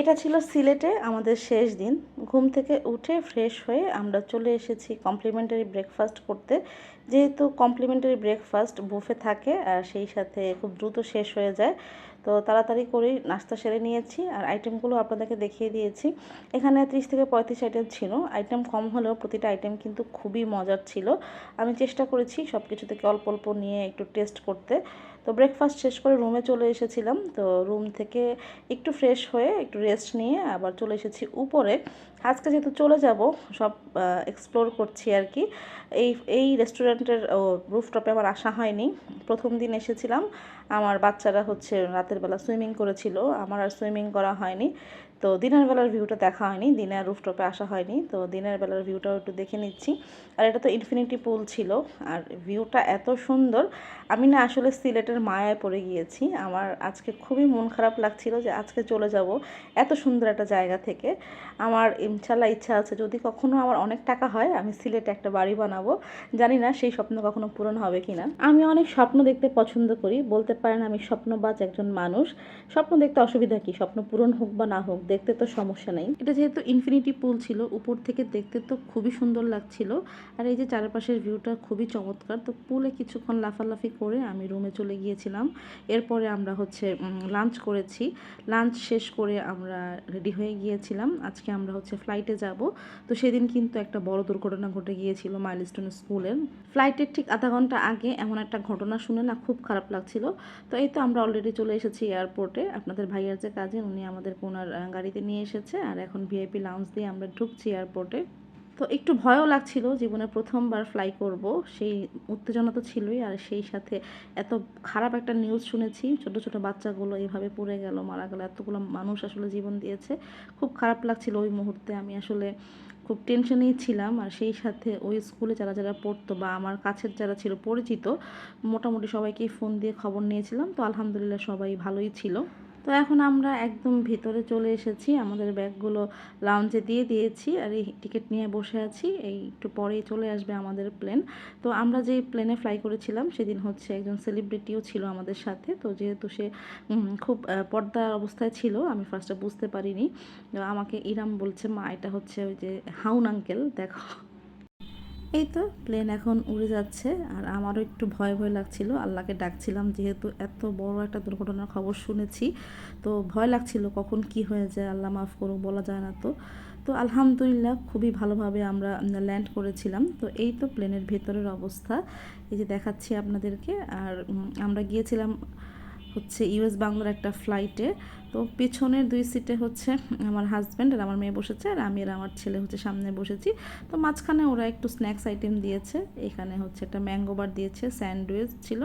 এটা ছিল সিলেটে আমাদের শেষ দিন। ঘুম থেকে উঠে ফ্রেশ হয়ে আমরা চলে এসেছি কমপ্লিমেন্টারি ব্রেকফাস্ট করতে। যেহেতু কমপ্লিমেন্টারি ব্রেকফাস্ট বুফে থাকে আর সেই সাথে খুব দ্রুত শেষ হয়ে যায়, তো তাড়াতাড়ি করেই নাস্তা সেরে নিয়েছি আর আইটেমগুলো আপনাদেরকে দেখিয়ে দিয়েছি। এখানে ত্রিশ থেকে পঁয়ত্রিশ আইটেম ছিল। আইটেম কম হলেও প্রতিটা আইটেম কিন্তু খুবই মজার ছিল। আমি চেষ্টা করেছি সব কিছু থেকে অল্প অল্প নিয়ে একটু টেস্ট করতে। তো ব্রেকফাস্ট শেষ করে রুমে চলে এসেছিলাম। তো রুম থেকে একটু ফ্রেশ হয়ে একটু রেস্ট নিয়ে আবার চলে এসেছি উপরে। আজকে যেহেতু চলে যাব, সব এক্সপ্লোর করছি আর কি। এই এই রেস্টুরেন্টের রুফটপে আমার আসা হয়নি। প্রথম দিন এসেছিলাম। আমার বাচ্চারা হচ্ছে রাতের বেলা সুইমিং করেছিল। আমার আর সুইমিং করা হয়নি। তো দিনের বেলার ভিউটা দেখা হয়নি, দিনের রুফটপে আসা হয়নি, তো দিনের বেলার ভিউটাও একটু দেখে নিচ্ছি। আর এটা তো ইনফিনিটি পুল ছিল, আর ভিউটা এত সুন্দর, আমি না আসলে সিলেটের মায়ায় পড়ে গিয়েছি। আমার আজকে খুবই মন খারাপ লাগছিল যে আজকে চলে যাব এত সুন্দর একটা জায়গা থেকে। আমার ইনশাল্লাহ ইচ্ছা আছে, যদি কখনো আমার অনেক টাকা হয়, আমি সিলেটে একটা বাড়ি বানাবো। জানি না সেই স্বপ্ন কখনো পূরণ হবে কি না আমি অনেক স্বপ্ন দেখতে পছন্দ করি, বলতে পারেন আমি স্বপ্নবাজ একজন মানুষ। স্বপ্ন দেখতে অসুবিধা কি? স্বপ্ন পূরণ হোক বা না হোক দেখতে তো সমস্যা নেই। এটা যেহেতু ইনফিনিটি পুল ছিল উপর থেকে দেখতে তো খুবই সুন্দর লাগছিল। আর এই যে চারপাশের ভিউটা খুবই চমৎকার। তো পুলে কিছুক্ষণ লাফালাফি করে আমি রুমে চলে গিয়েছিলাম। এরপরে আমরা হচ্ছে লাঞ্চ করেছি। লাঞ্চ শেষ করে আমরা রেডি হয়ে গিয়েছিলাম। আজকে আমরা হচ্ছে ফ্লাইটে যাব। তো সেদিন কিন্তু একটা বড় দুর্ঘটনা ঘটে গিয়েছিল মাইলস্টোন স্কুলের ফ্লাইটের ঠিক আধা ঘণ্টা আগে এমন একটা ঘটনা শুনে না খুব খারাপ লাগছিল। তো এই তো আমরা অলরেডি চলে এসেছি এয়ারপোর্টে আপনাদের ভাইয়ার যে কাজে উনি আমাদের আহ, গাড়িতে নিয়ে এসেছে আর এখন ভিআইপি লাউঞ্জ দিয়ে আমরা ঢুকছি এয়ারপোর্টে তো একটু ভয়ও লাগছিল, জীবনে প্রথমবার ফ্লাই করব, সেই উত্তেজনা তো ছিলই আর সেই সাথে এত খারাপ একটা নিউজ শুনেছি, ছোট ছোট বাচ্চাগুলো এইভাবে পড়ে গেল, মারা গেল, এতগুলো মানুষ আসলে জীবন দিয়েছে। খুব খারাপ লাগছিল ওই মুহূর্তে, আমি আসলে খুব টেনশনেই ছিলাম আর সেই সাথে ওই স্কুলে যারা যারা পড়তো বা আমার কাছের যারা ছিল পরিচিত, মোটামুটি সবাইকেই ফোন দিয়ে খবর নিয়েছিলাম। তো আলহামদুলিল্লাহ সবাই ভালোই ছিল। তো এখন আমরা একদম ভিতরে চলে এসেছি। আমাদের ব্যাগগুলো লাউঞ্জে দিয়ে দিয়েছি আর এই টিকিট নিয়ে বসে আছি। এই একটু পরেই চলে আসবে আমাদের প্লেন তো আমরা যে প্লেনে ফ্লাই করেছিলাম, সেদিন হচ্ছে একজন সেলিব্রিটিও ছিল আমাদের সাথে। তো যেহেতু সে খুব পর্দার অবস্থায় ছিল, আমি ফার্স্টে বুঝতে পারিনি। আমাকে ইরাম বলছে, মা, এটা হচ্ছে ওই যে হাউন আঙ্কেল দেখো। এই তো প্লেন এখন উড়ে যাচ্ছে আর আমারও একটু ভয় ভয় লাগছিল। আল্লাহকে ডাকছিলাম যেহেতু এত বড় একটা দুর্ঘটনার খবর শুনেছি। তো ভয় লাগছিল কখন কি হয়ে যায়, আল্লাহ মাফ করুক, বলা যায় না তো। তো আলহামদুলিল্লাহ খুবই ভালোভাবে আমরা ল্যান্ড করেছিলাম। তো এই তো প্লেনের ভেতরের অবস্থা। এই যে দেখাচ্ছি আপনাদেরকে। আর আমরা গিয়েছিলাম হচ্ছে ইউএস বাংলার একটা ফ্লাইটে তো পেছনের দুই সিটে হচ্ছে আমার হাজব্যান্ড আর আমার মেয়ে বসেছে আর আমি আর আমার ছেলে হচ্ছে সামনে বসেছি। তো মাঝখানে ওরা একটু স্ন্যাক্স আইটেম দিয়েছে। এখানে হচ্ছে একটা ম্যাঙ্গো বার দিয়েছে স্যান্ডউইচ ছিল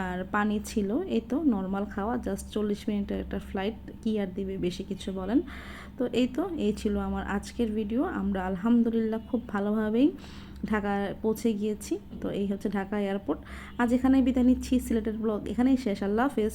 আর পানি ছিল। এই তো নর্মাল খাওয়া জাস্ট চল্লিশ মিনিটের একটা ফ্লাইট কি আর দিবে বেশি কিছু বলেন। তো এই তো, এই ছিল আমার আজকের ভিডিও আমরা আলহামদুলিল্লাহ খুব ভালোভাবেই ঢাকায় পৌঁছে গিয়েছি। তো এই হচ্ছে ঢাকা এয়ারপোর্ট। আজ এখানেই বিদায় নিচ্ছি। সিলেটের ব্লগ এখানেই শেষ। আল্লাহ হাফেজ।